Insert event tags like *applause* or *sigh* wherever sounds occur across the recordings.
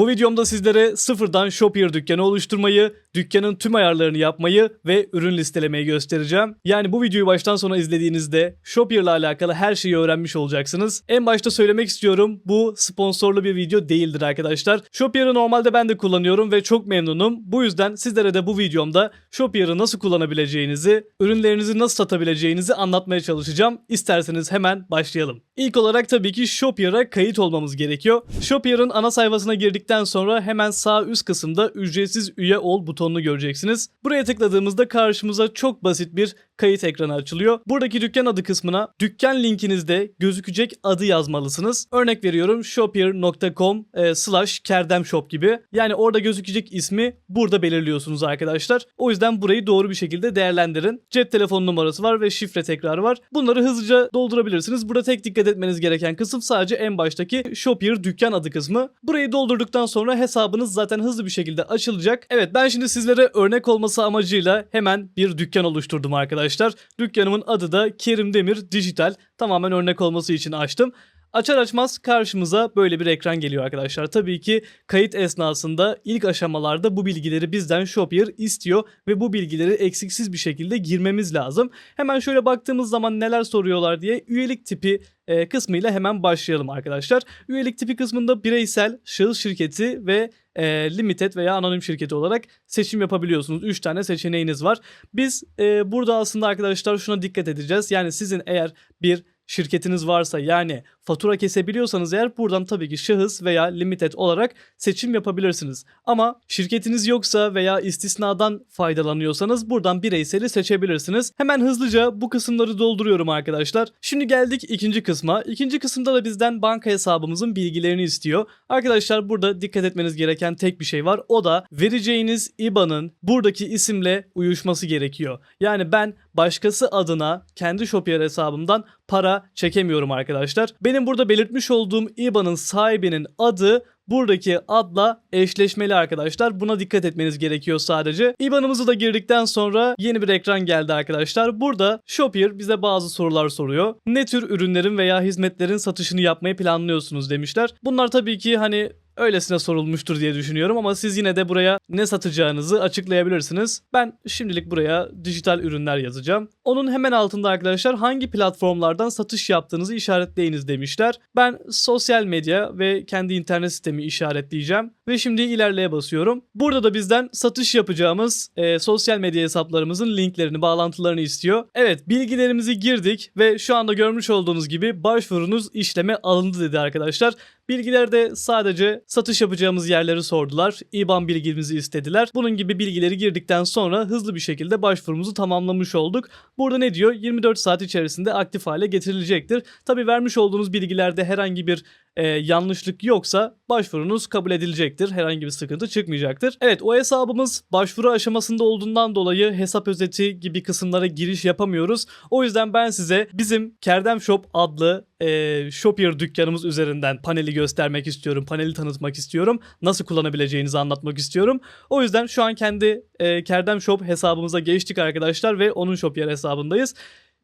Bu videomda sizlere sıfırdan Shopier dükkanı oluşturmayı, dükkanın tüm ayarlarını yapmayı ve ürün listelemeyi göstereceğim. Yani bu videoyu baştan sona izlediğinizde Shopier ile alakalı her şeyi öğrenmiş olacaksınız. En başta söylemek istiyorum bu sponsorlu bir video değildir arkadaşlar. Shopier'ı normalde ben de kullanıyorum ve çok memnunum. Bu yüzden sizlere de bu videomda Shopier'ı nasıl kullanabileceğinizi, ürünlerinizi nasıl satabileceğinizi anlatmaya çalışacağım. İsterseniz hemen başlayalım. İlk olarak tabii ki Shopier'a kayıt olmamız gerekiyor. Shopier'ın ana sayfasına girdikten sonra hemen sağ üst kısımda ücretsiz üye ol butonunu göreceksiniz. Buraya tıkladığımızda karşımıza çok basit bir kayıt ekranı açılıyor. Buradaki dükkan adı kısmına dükkan linkinizde gözükecek adı yazmalısınız. Örnek veriyorum shopier.com e, slash kerdemshop gibi. Yani orada gözükecek ismi burada belirliyorsunuz arkadaşlar. O yüzden burayı doğru bir şekilde değerlendirin. Cep telefonu numarası var ve şifre tekrarı var. Bunları hızlıca doldurabilirsiniz. Burada tek dikkat etmeniz gereken kısım sadece en baştaki Shopier dükkan adı kısmı. Burayı doldurduktan sonra hesabınız zaten hızlı bir şekilde açılacak. Evet ben şimdi sizlere örnek olması amacıyla hemen bir dükkan oluşturdum arkadaşlar. Dükkanımın adı da Kerim Demir Dijital. Tamamen örnek olması için açtım. Açar açmaz karşımıza böyle bir ekran geliyor arkadaşlar. Tabii ki kayıt esnasında ilk aşamalarda bu bilgileri bizden Shopier istiyor ve bu bilgileri eksiksiz bir şekilde girmemiz lazım. Hemen şöyle baktığımız zaman neler soruyorlar diye üyelik tipi e, kısmıyla hemen başlayalım arkadaşlar. Üyelik tipi kısmında bireysel, şahıs şirketi ve e, limited veya anonim şirketi olarak seçim yapabiliyorsunuz. 3 tane seçeneğiniz var. Biz e, burada aslında arkadaşlar şuna dikkat edeceğiz. Yani sizin eğer bir şirketiniz varsa yani fatura kesebiliyorsanız eğer buradan tabii ki şahıs veya limited olarak seçim yapabilirsiniz. Ama şirketiniz yoksa veya istisnadan faydalanıyorsanız buradan bireyseli seçebilirsiniz. Hemen hızlıca bu kısımları dolduruyorum arkadaşlar. Şimdi geldik ikinci kısma. İkinci kısımda da bizden banka hesabımızın bilgilerini istiyor. Arkadaşlar burada dikkat etmeniz gereken tek bir şey var. O da vereceğiniz IBAN'ın buradaki isimle uyuşması gerekiyor. Yani ben başkası adına kendi Shopier hesabımdan para çekemiyorum arkadaşlar. Benim burada belirtmiş olduğum IBAN'ın sahibinin adı buradaki adla eşleşmeli arkadaşlar. Buna dikkat etmeniz gerekiyor sadece. IBAN'ımızı da girdikten sonra yeni bir ekran geldi arkadaşlar. Burada Shopier bize bazı sorular soruyor. Ne tür ürünlerin veya hizmetlerin satışını yapmayı planlıyorsunuz demişler. Bunlar tabii ki hani öylesine sorulmuştur diye düşünüyorum ama siz yine de buraya ne satacağınızı açıklayabilirsiniz. Ben şimdilik buraya dijital ürünler yazacağım. Onun hemen altında arkadaşlar hangi platformlardan satış yaptığınızı işaretleyiniz demişler. Ben sosyal medya ve kendi internet sistemi işaretleyeceğim ve şimdi ilerleye basıyorum. Burada da bizden satış yapacağımız e, sosyal medya hesaplarımızın linklerini, bağlantılarını istiyor. Evet, bilgilerimizi girdik ve şu anda görmüş olduğunuz gibi başvurunuz işleme alındı dedi arkadaşlar. Bilgilerde sadece satış yapacağımız yerleri sordular. IBAN bilgimizi istediler. Bunun gibi bilgileri girdikten sonra hızlı bir şekilde başvurumuzu tamamlamış olduk. Burada ne diyor? 24 saat içerisinde aktif hale getirilecektir. Tabi vermiş olduğunuz bilgilerde herhangi bir e, yanlışlık yoksa başvurunuz kabul edilecektir. Herhangi bir sıkıntı çıkmayacaktır. Evet o hesabımız başvuru aşamasında olduğundan dolayı hesap özeti gibi kısımlara giriş yapamıyoruz. O yüzden ben size bizim Kerdem Shop adlı e, Shopier dükkanımız üzerinden paneli göstermek istiyorum. Paneli tanıtmak istiyorum. Nasıl kullanabileceğinizi anlatmak istiyorum. O yüzden şu an kendi e, Kerdem Shop hesabımıza geçtik arkadaşlar ve onun Shopier hesabındayız.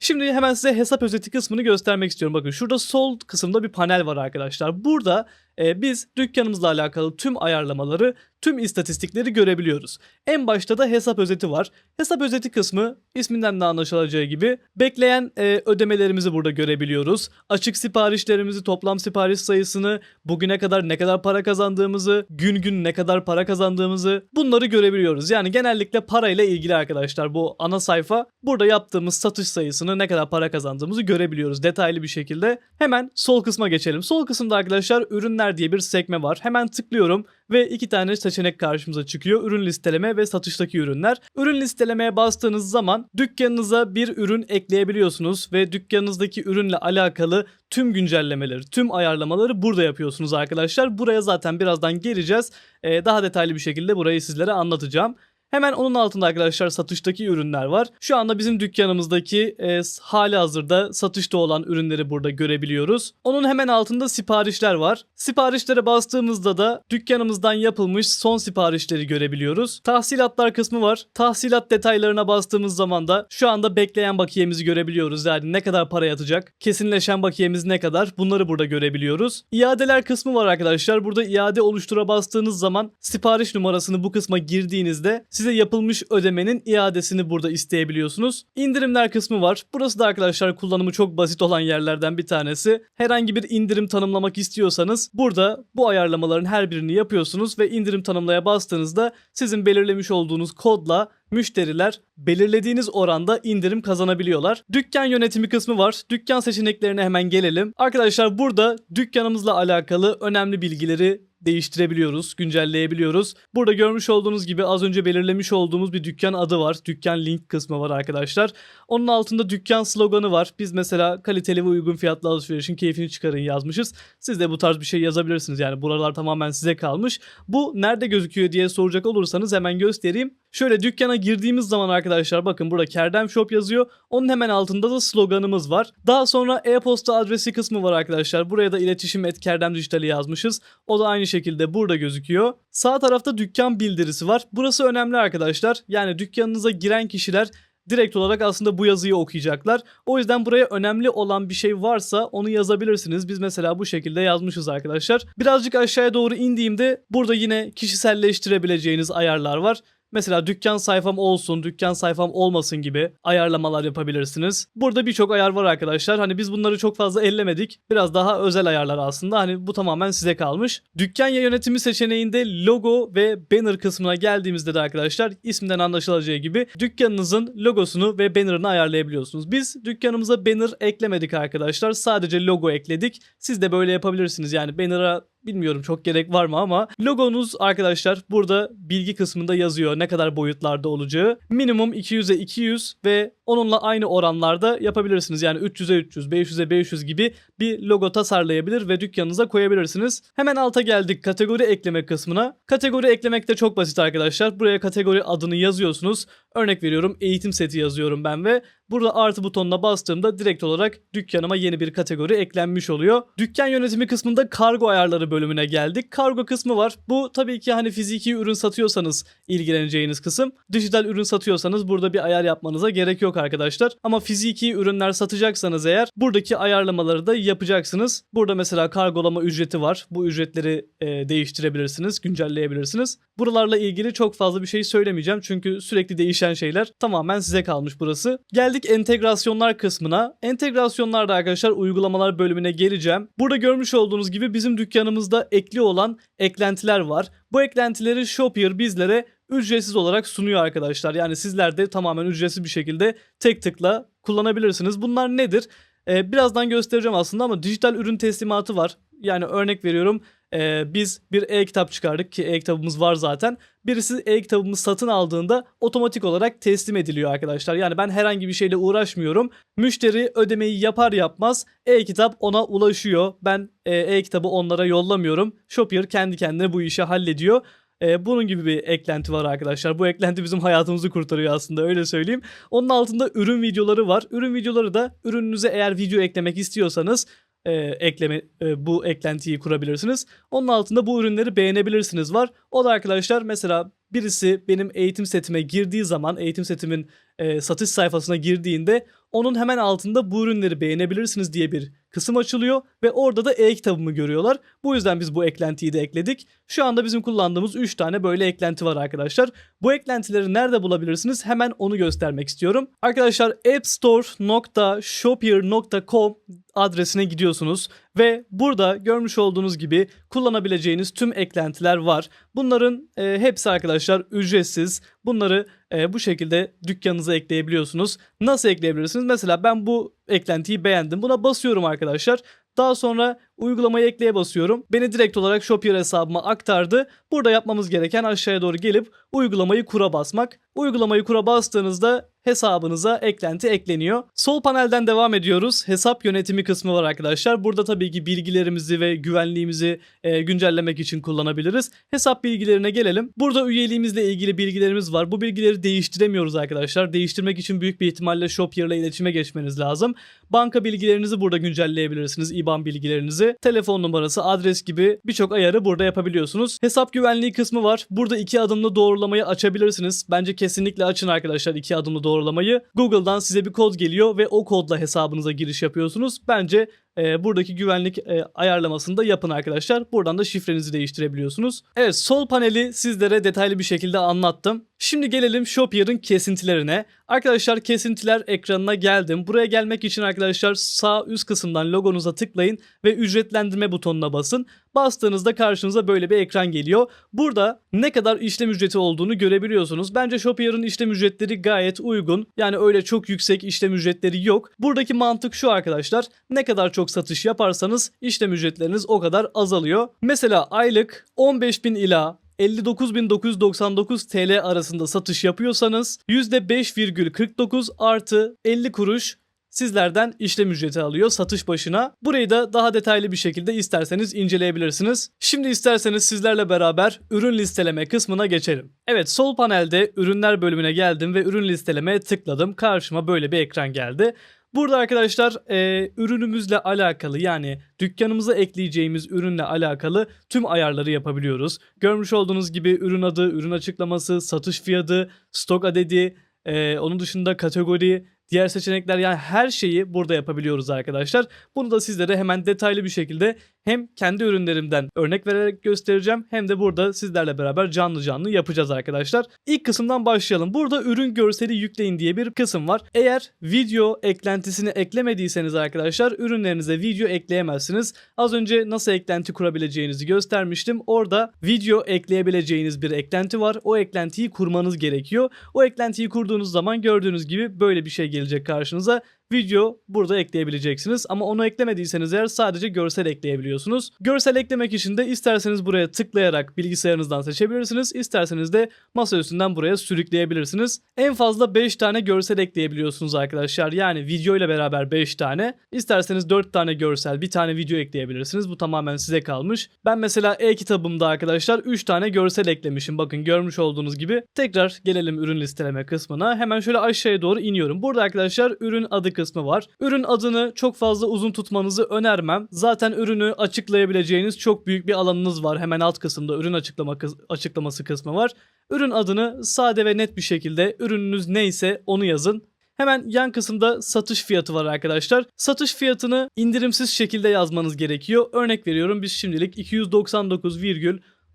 Şimdi hemen size hesap özeti kısmını göstermek istiyorum. Bakın şurada sol kısımda bir panel var arkadaşlar. Burada e, biz dükkanımızla alakalı tüm ayarlamaları, tüm istatistikleri görebiliyoruz. En başta da hesap özeti var. Hesap özeti kısmı isminden de anlaşılacağı gibi bekleyen e, ödemelerimizi burada görebiliyoruz. Açık siparişlerimizi, toplam sipariş sayısını, bugüne kadar ne kadar para kazandığımızı, gün gün ne kadar para kazandığımızı bunları görebiliyoruz. Yani genellikle parayla ilgili arkadaşlar bu ana sayfa. Burada yaptığımız satış sayısını, ne kadar para kazandığımızı görebiliyoruz detaylı bir şekilde. Hemen sol kısma geçelim. Sol kısımda arkadaşlar ürünler diye bir sekme var. Hemen tıklıyorum ve iki tane seçenek karşımıza çıkıyor. Ürün listeleme ve satıştaki ürünler. Ürün listelemeye bastığınız zaman dükkanınıza bir ürün ekleyebiliyorsunuz ve dükkanınızdaki ürünle alakalı tüm güncellemeleri, tüm ayarlamaları burada yapıyorsunuz arkadaşlar. Buraya zaten birazdan geleceğiz. Ee, daha detaylı bir şekilde burayı sizlere anlatacağım. Hemen onun altında arkadaşlar satıştaki ürünler var. Şu anda bizim dükkanımızdaki e, hali hazırda satışta olan ürünleri burada görebiliyoruz. Onun hemen altında siparişler var. Siparişlere bastığımızda da dükkanımızdan yapılmış son siparişleri görebiliyoruz. Tahsilatlar kısmı var. Tahsilat detaylarına bastığımız zaman da şu anda bekleyen bakiyemizi görebiliyoruz. Yani ne kadar para yatacak, kesinleşen bakiyemiz ne kadar bunları burada görebiliyoruz. İadeler kısmı var arkadaşlar. Burada iade oluştura bastığınız zaman sipariş numarasını bu kısma girdiğinizde size yapılmış ödemenin iadesini burada isteyebiliyorsunuz. İndirimler kısmı var. Burası da arkadaşlar kullanımı çok basit olan yerlerden bir tanesi. Herhangi bir indirim tanımlamak istiyorsanız burada bu ayarlamaların her birini yapıyorsunuz ve indirim tanımlaya bastığınızda sizin belirlemiş olduğunuz kodla müşteriler belirlediğiniz oranda indirim kazanabiliyorlar. Dükkan yönetimi kısmı var. Dükkan seçeneklerine hemen gelelim. Arkadaşlar burada dükkanımızla alakalı önemli bilgileri değiştirebiliyoruz, güncelleyebiliyoruz. Burada görmüş olduğunuz gibi az önce belirlemiş olduğumuz bir dükkan adı var. Dükkan link kısmı var arkadaşlar. Onun altında dükkan sloganı var. Biz mesela kaliteli ve uygun fiyatlı alışverişin keyfini çıkarın yazmışız. Siz de bu tarz bir şey yazabilirsiniz. Yani buralar tamamen size kalmış. Bu nerede gözüküyor diye soracak olursanız hemen göstereyim. Şöyle dükkana girdiğimiz zaman arkadaşlar bakın burada Kerdem Shop yazıyor. Onun hemen altında da sloganımız var. Daha sonra e-posta adresi kısmı var arkadaşlar. Buraya da iletişim et Kerdem Dijital'i yazmışız. O da aynı şekilde burada gözüküyor. Sağ tarafta dükkan bildirisi var. Burası önemli arkadaşlar. Yani dükkanınıza giren kişiler direkt olarak aslında bu yazıyı okuyacaklar. O yüzden buraya önemli olan bir şey varsa onu yazabilirsiniz. Biz mesela bu şekilde yazmışız arkadaşlar. Birazcık aşağıya doğru indiğimde burada yine kişiselleştirebileceğiniz ayarlar var. Mesela dükkan sayfam olsun, dükkan sayfam olmasın gibi ayarlamalar yapabilirsiniz. Burada birçok ayar var arkadaşlar. Hani biz bunları çok fazla ellemedik. Biraz daha özel ayarlar aslında. Hani bu tamamen size kalmış. Dükkan ya yönetimi seçeneğinde logo ve banner kısmına geldiğimizde de arkadaşlar isminden anlaşılacağı gibi dükkanınızın logosunu ve bannerını ayarlayabiliyorsunuz. Biz dükkanımıza banner eklemedik arkadaşlar. Sadece logo ekledik. Siz de böyle yapabilirsiniz. Yani banner'a Bilmiyorum çok gerek var mı ama logonuz arkadaşlar burada bilgi kısmında yazıyor ne kadar boyutlarda olacağı. Minimum 200'e 200 ve onunla aynı oranlarda yapabilirsiniz. Yani 300'e 300, 500'e 500 gibi bir logo tasarlayabilir ve dükkanınıza koyabilirsiniz. Hemen alta geldik kategori ekleme kısmına. Kategori eklemek de çok basit arkadaşlar. Buraya kategori adını yazıyorsunuz. Örnek veriyorum eğitim seti yazıyorum ben ve burada artı butonuna bastığımda direkt olarak dükkanıma yeni bir kategori eklenmiş oluyor. Dükkan yönetimi kısmında kargo ayarları bölümüne geldik. Kargo kısmı var. Bu tabii ki hani fiziki ürün satıyorsanız ilgileneceğiniz kısım. Dijital ürün satıyorsanız burada bir ayar yapmanıza gerek yok arkadaşlar. Ama fiziki ürünler satacaksanız eğer buradaki ayarlamaları da yapacaksınız. Burada mesela kargolama ücreti var. Bu ücretleri e, değiştirebilirsiniz, güncelleyebilirsiniz. Buralarla ilgili çok fazla bir şey söylemeyeceğim çünkü sürekli değişen şeyler tamamen size kalmış burası. Geldik entegrasyonlar kısmına. Entegrasyonlarda arkadaşlar uygulamalar bölümüne geleceğim. Burada görmüş olduğunuz gibi bizim dükkanımızda ekli olan eklentiler var. Bu eklentileri Shopier bizlere ücretsiz olarak sunuyor arkadaşlar. Yani sizler de tamamen ücretsiz bir şekilde tek tıkla kullanabilirsiniz. Bunlar nedir? Ee, birazdan göstereceğim aslında ama dijital ürün teslimatı var. Yani örnek veriyorum ee, biz bir e-kitap çıkardık ki e-kitabımız var zaten. Birisi e-kitabımızı satın aldığında otomatik olarak teslim ediliyor arkadaşlar. Yani ben herhangi bir şeyle uğraşmıyorum. Müşteri ödemeyi yapar yapmaz e-kitap ona ulaşıyor. Ben e, e-kitabı onlara yollamıyorum. Shopier kendi kendine bu işi hallediyor. Ee, bunun gibi bir eklenti var arkadaşlar. Bu eklenti bizim hayatımızı kurtarıyor aslında öyle söyleyeyim. Onun altında ürün videoları var. Ürün videoları da ürününüze eğer video eklemek istiyorsanız e, ekleme e, bu eklentiyi kurabilirsiniz. Onun altında bu ürünleri beğenebilirsiniz var. O da arkadaşlar mesela birisi benim eğitim setime girdiği zaman eğitim setimin e, satış sayfasına girdiğinde onun hemen altında bu ürünleri beğenebilirsiniz diye bir kısım açılıyor ve orada da e-kitabımı görüyorlar. Bu yüzden biz bu eklentiyi de ekledik. Şu anda bizim kullandığımız 3 tane böyle eklenti var arkadaşlar. Bu eklentileri nerede bulabilirsiniz? Hemen onu göstermek istiyorum. Arkadaşlar appstore.shopier.com adresine gidiyorsunuz ve burada görmüş olduğunuz gibi kullanabileceğiniz tüm eklentiler var. Bunların e, hepsi arkadaşlar ücretsiz. Bunları e, bu şekilde dükkanınıza ekleyebiliyorsunuz. Nasıl ekleyebilirsiniz? Mesela ben bu eklentiyi beğendim. Buna basıyorum arkadaşlar. Daha sonra uygulamayı ekleye basıyorum. Beni direkt olarak Shopier hesabıma aktardı. Burada yapmamız gereken aşağıya doğru gelip uygulamayı kura basmak. Uygulamayı kura bastığınızda hesabınıza eklenti ekleniyor. Sol panelden devam ediyoruz. Hesap yönetimi kısmı var arkadaşlar. Burada tabii ki bilgilerimizi ve güvenliğimizi e, güncellemek için kullanabiliriz. Hesap bilgilerine gelelim. Burada üyeliğimizle ilgili bilgilerimiz var. Bu bilgileri değiştiremiyoruz arkadaşlar. Değiştirmek için büyük bir ihtimalle Shopier ile iletişime geçmeniz lazım. Banka bilgilerinizi burada güncelleyebilirsiniz. IBAN bilgilerinizi, telefon numarası, adres gibi birçok ayarı burada yapabiliyorsunuz. Hesap güvenliği kısmı var. Burada iki adımlı doğrulamayı açabilirsiniz. Bence kesinlikle açın arkadaşlar iki adımlı doğrulamayı. Google'dan size bir kod geliyor ve o kodla hesabınıza giriş yapıyorsunuz. Bence e, buradaki güvenlik e, ayarlamasını da yapın arkadaşlar. Buradan da şifrenizi değiştirebiliyorsunuz. Evet sol paneli sizlere detaylı bir şekilde anlattım. Şimdi gelelim Shopier'ın kesintilerine. Arkadaşlar kesintiler ekranına geldim. Buraya gelmek için arkadaşlar sağ üst kısımdan logonuza tıklayın ve ücretlendirme butonuna basın. Bastığınızda karşınıza böyle bir ekran geliyor. Burada ne kadar işlem ücreti olduğunu görebiliyorsunuz. Bence Shopier'ın işlem ücretleri gayet uygun. Yani öyle çok yüksek işlem ücretleri yok. Buradaki mantık şu arkadaşlar. Ne kadar çok satış yaparsanız işlem ücretleriniz o kadar azalıyor. Mesela aylık 15.000 ila 59.999 TL arasında satış yapıyorsanız %5,49 artı 50 kuruş sizlerden işlem ücreti alıyor satış başına. Burayı da daha detaylı bir şekilde isterseniz inceleyebilirsiniz. Şimdi isterseniz sizlerle beraber ürün listeleme kısmına geçelim. Evet sol panelde ürünler bölümüne geldim ve ürün listelemeye tıkladım. Karşıma böyle bir ekran geldi. Burada arkadaşlar e, ürünümüzle alakalı yani dükkanımıza ekleyeceğimiz ürünle alakalı tüm ayarları yapabiliyoruz. Görmüş olduğunuz gibi ürün adı, ürün açıklaması, satış fiyatı, stok adedi, e, onun dışında kategori, diğer seçenekler yani her şeyi burada yapabiliyoruz arkadaşlar. Bunu da sizlere hemen detaylı bir şekilde hem kendi ürünlerimden örnek vererek göstereceğim hem de burada sizlerle beraber canlı canlı yapacağız arkadaşlar. İlk kısımdan başlayalım. Burada ürün görseli yükleyin diye bir kısım var. Eğer video eklentisini eklemediyseniz arkadaşlar ürünlerinize video ekleyemezsiniz. Az önce nasıl eklenti kurabileceğinizi göstermiştim. Orada video ekleyebileceğiniz bir eklenti var. O eklentiyi kurmanız gerekiyor. O eklentiyi kurduğunuz zaman gördüğünüz gibi böyle bir şey gelecek karşınıza video burada ekleyebileceksiniz. Ama onu eklemediyseniz eğer sadece görsel ekleyebiliyorsunuz. Görsel eklemek için de isterseniz buraya tıklayarak bilgisayarınızdan seçebilirsiniz. İsterseniz de masa üstünden buraya sürükleyebilirsiniz. En fazla 5 tane görsel ekleyebiliyorsunuz arkadaşlar. Yani video ile beraber 5 tane. İsterseniz 4 tane görsel, bir tane video ekleyebilirsiniz. Bu tamamen size kalmış. Ben mesela e-kitabımda arkadaşlar 3 tane görsel eklemişim. Bakın görmüş olduğunuz gibi. Tekrar gelelim ürün listeleme kısmına. Hemen şöyle aşağıya doğru iniyorum. Burada arkadaşlar ürün adı kısmı var. Ürün adını çok fazla uzun tutmanızı önermem. Zaten ürünü açıklayabileceğiniz çok büyük bir alanınız var. Hemen alt kısımda ürün açıklama kıs- açıklaması kısmı var. Ürün adını sade ve net bir şekilde ürününüz neyse onu yazın. Hemen yan kısımda satış fiyatı var arkadaşlar. Satış fiyatını indirimsiz şekilde yazmanız gerekiyor. Örnek veriyorum biz şimdilik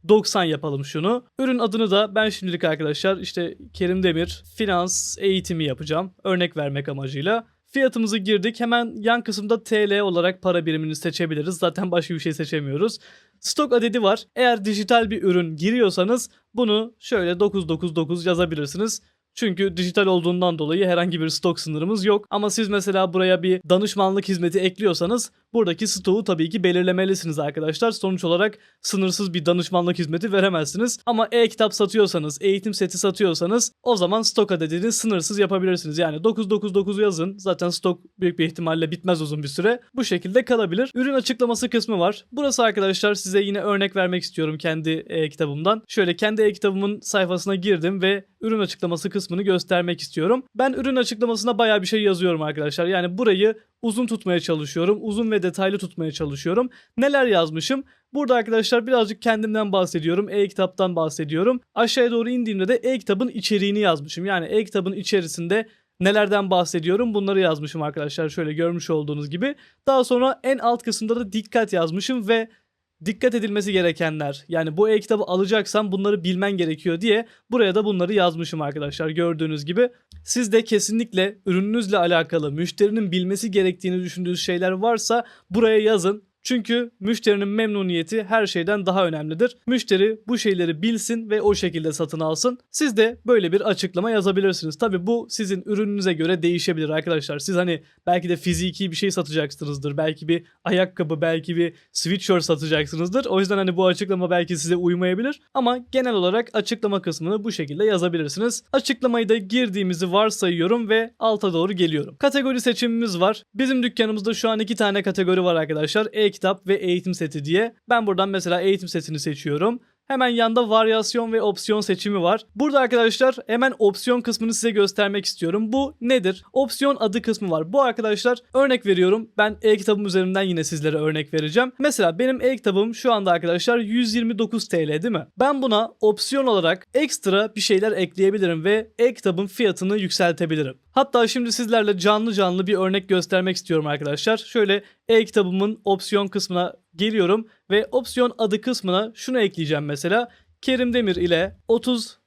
299,90 yapalım şunu. Ürün adını da ben şimdilik arkadaşlar işte Kerim Demir finans eğitimi yapacağım. Örnek vermek amacıyla. Fiyatımızı girdik. Hemen yan kısımda TL olarak para birimini seçebiliriz. Zaten başka bir şey seçemiyoruz. Stok adedi var. Eğer dijital bir ürün giriyorsanız bunu şöyle 999 yazabilirsiniz. Çünkü dijital olduğundan dolayı herhangi bir stok sınırımız yok. Ama siz mesela buraya bir danışmanlık hizmeti ekliyorsanız buradaki stoğu tabii ki belirlemelisiniz arkadaşlar. Sonuç olarak sınırsız bir danışmanlık hizmeti veremezsiniz. Ama e-kitap satıyorsanız, eğitim seti satıyorsanız o zaman stok adedini sınırsız yapabilirsiniz. Yani 999 yazın. Zaten stok büyük bir ihtimalle bitmez uzun bir süre. Bu şekilde kalabilir. Ürün açıklaması kısmı var. Burası arkadaşlar size yine örnek vermek istiyorum kendi e-kitabımdan. Şöyle kendi e-kitabımın sayfasına girdim ve ürün açıklaması kısmını göstermek istiyorum. Ben ürün açıklamasına bayağı bir şey yazıyorum arkadaşlar. Yani burayı uzun tutmaya çalışıyorum. Uzun ve detaylı tutmaya çalışıyorum. Neler yazmışım? Burada arkadaşlar birazcık kendimden bahsediyorum. E-kitaptan bahsediyorum. Aşağıya doğru indiğimde de e-kitabın içeriğini yazmışım. Yani e-kitabın içerisinde nelerden bahsediyorum bunları yazmışım arkadaşlar. Şöyle görmüş olduğunuz gibi. Daha sonra en alt kısımda da dikkat yazmışım ve dikkat edilmesi gerekenler. Yani bu e-kitabı alacaksam bunları bilmen gerekiyor diye buraya da bunları yazmışım arkadaşlar gördüğünüz gibi. Siz de kesinlikle ürününüzle alakalı müşterinin bilmesi gerektiğini düşündüğünüz şeyler varsa buraya yazın. Çünkü müşterinin memnuniyeti her şeyden daha önemlidir. Müşteri bu şeyleri bilsin ve o şekilde satın alsın. Siz de böyle bir açıklama yazabilirsiniz. Tabi bu sizin ürününüze göre değişebilir arkadaşlar. Siz hani belki de fiziki bir şey satacaksınızdır. Belki bir ayakkabı, belki bir sweatshirt satacaksınızdır. O yüzden hani bu açıklama belki size uymayabilir. Ama genel olarak açıklama kısmını bu şekilde yazabilirsiniz. Açıklamayı da girdiğimizi varsayıyorum ve alta doğru geliyorum. Kategori seçimimiz var. Bizim dükkanımızda şu an iki tane kategori var arkadaşlar. E-kitap ve eğitim seti diye. Ben buradan mesela eğitim setini seçiyorum. Hemen yanda varyasyon ve opsiyon seçimi var. Burada arkadaşlar hemen opsiyon kısmını size göstermek istiyorum. Bu nedir? Opsiyon adı kısmı var. Bu arkadaşlar örnek veriyorum. Ben e-kitabım üzerinden yine sizlere örnek vereceğim. Mesela benim e-kitabım şu anda arkadaşlar 129 TL değil mi? Ben buna opsiyon olarak ekstra bir şeyler ekleyebilirim ve e-kitabın fiyatını yükseltebilirim. Hatta şimdi sizlerle canlı canlı bir örnek göstermek istiyorum arkadaşlar. Şöyle e-kitabımın opsiyon kısmına geliyorum ve opsiyon adı kısmına şunu ekleyeceğim mesela. Kerim Demir ile 30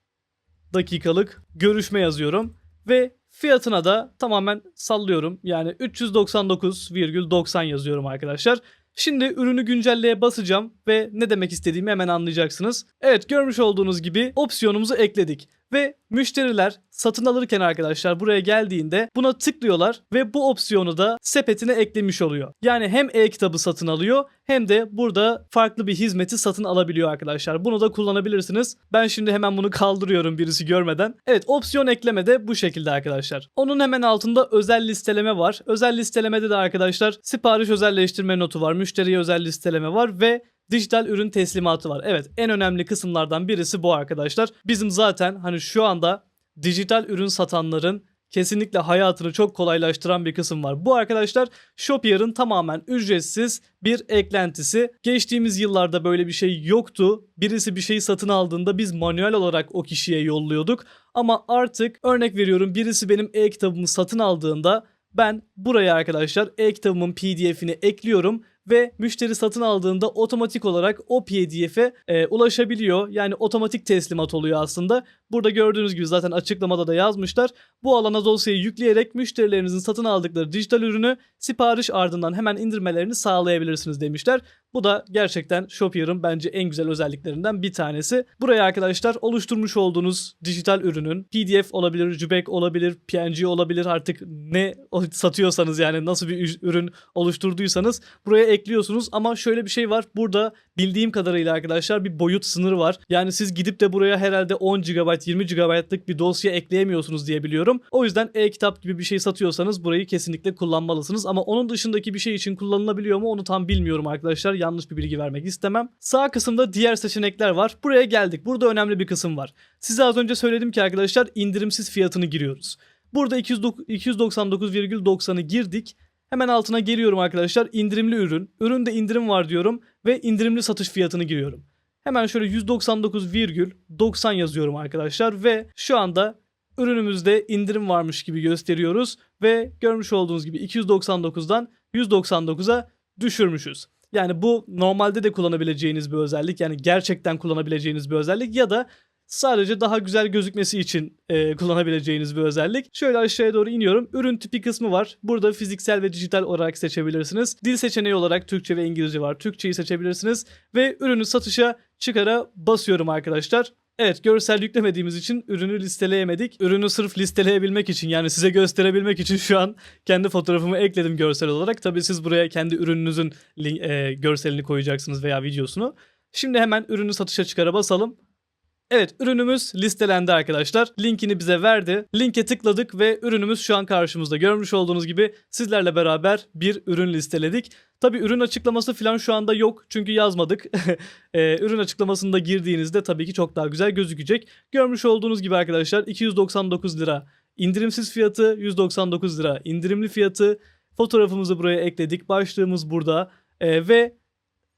dakikalık görüşme yazıyorum ve fiyatına da tamamen sallıyorum. Yani 399,90 yazıyorum arkadaşlar. Şimdi ürünü güncelleye basacağım ve ne demek istediğimi hemen anlayacaksınız. Evet görmüş olduğunuz gibi opsiyonumuzu ekledik. Ve müşteriler satın alırken arkadaşlar buraya geldiğinde buna tıklıyorlar ve bu opsiyonu da sepetine eklemiş oluyor. Yani hem e-kitabı satın alıyor hem de burada farklı bir hizmeti satın alabiliyor arkadaşlar. Bunu da kullanabilirsiniz. Ben şimdi hemen bunu kaldırıyorum birisi görmeden. Evet opsiyon ekleme de bu şekilde arkadaşlar. Onun hemen altında özel listeleme var. Özel listelemede de arkadaşlar sipariş özelleştirme notu var. Müşteriye özel listeleme var ve dijital ürün teslimatı var. Evet en önemli kısımlardan birisi bu arkadaşlar. Bizim zaten hani şu anda dijital ürün satanların kesinlikle hayatını çok kolaylaştıran bir kısım var. Bu arkadaşlar Shopier'ın tamamen ücretsiz bir eklentisi. Geçtiğimiz yıllarda böyle bir şey yoktu. Birisi bir şeyi satın aldığında biz manuel olarak o kişiye yolluyorduk. Ama artık örnek veriyorum birisi benim e-kitabımı satın aldığında ben buraya arkadaşlar e-kitabımın pdf'ini ekliyorum ve müşteri satın aldığında otomatik olarak o pdf'e e, ulaşabiliyor. Yani otomatik teslimat oluyor aslında. Burada gördüğünüz gibi zaten açıklamada da yazmışlar. Bu alana dosyayı yükleyerek müşterilerinizin satın aldıkları dijital ürünü sipariş ardından hemen indirmelerini sağlayabilirsiniz demişler. Bu da gerçekten Shopier'ın bence en güzel özelliklerinden bir tanesi. Buraya arkadaşlar oluşturmuş olduğunuz dijital ürünün PDF olabilir, JPEG olabilir, PNG olabilir artık ne satıyorsanız yani nasıl bir ürün oluşturduysanız buraya ekliyorsunuz ama şöyle bir şey var. Burada bildiğim kadarıyla arkadaşlar bir boyut sınırı var. Yani siz gidip de buraya herhalde 10 GB, 20 GB'lık bir dosya ekleyemiyorsunuz diye biliyorum. O yüzden e-kitap gibi bir şey satıyorsanız burayı kesinlikle kullanmalısınız ama onun dışındaki bir şey için kullanılabiliyor mu onu tam bilmiyorum arkadaşlar. Yanlış bir bilgi vermek istemem. Sağ kısımda diğer seçenekler var. Buraya geldik. Burada önemli bir kısım var. Size az önce söyledim ki arkadaşlar indirimsiz fiyatını giriyoruz. Burada 299,90'ı girdik. Hemen altına geliyorum arkadaşlar. İndirimli ürün. Üründe indirim var diyorum ve indirimli satış fiyatını giriyorum. Hemen şöyle 199,90 yazıyorum arkadaşlar ve şu anda ürünümüzde indirim varmış gibi gösteriyoruz ve görmüş olduğunuz gibi 299'dan 199'a düşürmüşüz. Yani bu normalde de kullanabileceğiniz bir özellik. Yani gerçekten kullanabileceğiniz bir özellik ya da sadece daha güzel gözükmesi için e, kullanabileceğiniz bir özellik. Şöyle aşağıya doğru iniyorum. Ürün tipi kısmı var. Burada fiziksel ve dijital olarak seçebilirsiniz. Dil seçeneği olarak Türkçe ve İngilizce var. Türkçeyi seçebilirsiniz ve ürünü satışa çıkara basıyorum arkadaşlar. Evet görsel yüklemediğimiz için ürünü listeleyemedik. Ürünü sırf listeleyebilmek için yani size gösterebilmek için şu an kendi fotoğrafımı ekledim görsel olarak. Tabii siz buraya kendi ürününüzün link, e, görselini koyacaksınız veya videosunu. Şimdi hemen ürünü satışa çıkara basalım. Evet ürünümüz listelendi arkadaşlar. Linkini bize verdi. Linke tıkladık ve ürünümüz şu an karşımızda. Görmüş olduğunuz gibi sizlerle beraber bir ürün listeledik. Tabi ürün açıklaması falan şu anda yok çünkü yazmadık. *laughs* e, ürün açıklamasında girdiğinizde tabii ki çok daha güzel gözükecek. Görmüş olduğunuz gibi arkadaşlar 299 lira. İndirimsiz fiyatı 199 lira. İndirimli fiyatı fotoğrafımızı buraya ekledik. Başlığımız burada. E, ve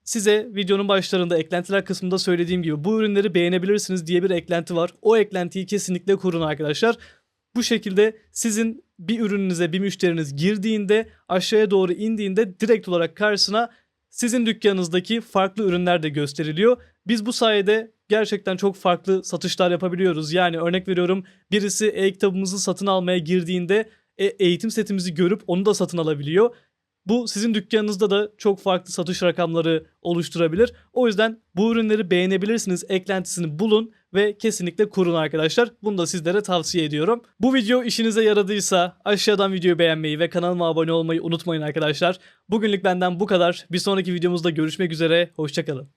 size videonun başlarında eklentiler kısmında söylediğim gibi bu ürünleri beğenebilirsiniz diye bir eklenti var. O eklentiyi kesinlikle kurun arkadaşlar. Bu şekilde sizin bir ürününüze bir müşteriniz girdiğinde aşağıya doğru indiğinde direkt olarak karşısına sizin dükkanınızdaki farklı ürünler de gösteriliyor. Biz bu sayede gerçekten çok farklı satışlar yapabiliyoruz. Yani örnek veriyorum birisi e-kitabımızı satın almaya girdiğinde e- eğitim setimizi görüp onu da satın alabiliyor. Bu sizin dükkanınızda da çok farklı satış rakamları oluşturabilir. O yüzden bu ürünleri beğenebilirsiniz. Eklentisini bulun ve kesinlikle kurun arkadaşlar. Bunu da sizlere tavsiye ediyorum. Bu video işinize yaradıysa aşağıdan videoyu beğenmeyi ve kanalıma abone olmayı unutmayın arkadaşlar. Bugünlük benden bu kadar. Bir sonraki videomuzda görüşmek üzere. Hoşçakalın.